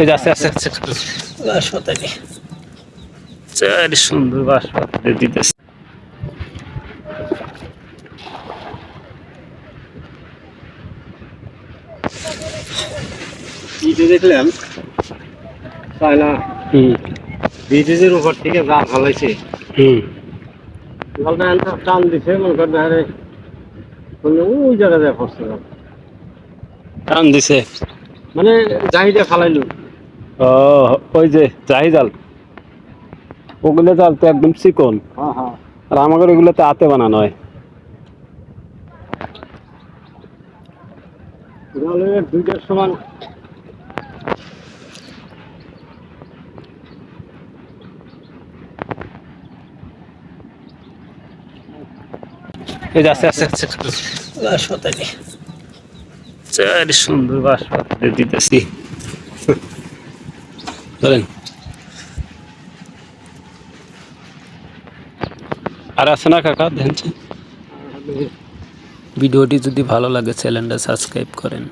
এই যে আছে আছে আছে বাসপাতালি চারি সুন্দর বাসপাতালি দিতেছে। দেখলাম উপর থেকে ফলাইছে জলটা টান দিছে মনে করেন আরে ওই পড়ছে। টান দিছে। মানে জাহিদা ফালাইলো। ও ওই যে জাহি জাল। ওগুলো জাল তো একদম চিকন। হ্যাঁ হ্যাঁ। আর আমাদের ওগুলো তো হাতে বানানো হয় দুইটার সমান। এই সুন্দর বাসপাতালি দিতেছি। ধরেন। আর আছে না কাকা? দেখছেন ভিডিওটি যদি ভালো লাগে চ্যানেলটা সাবস্ক্রাইব করেন।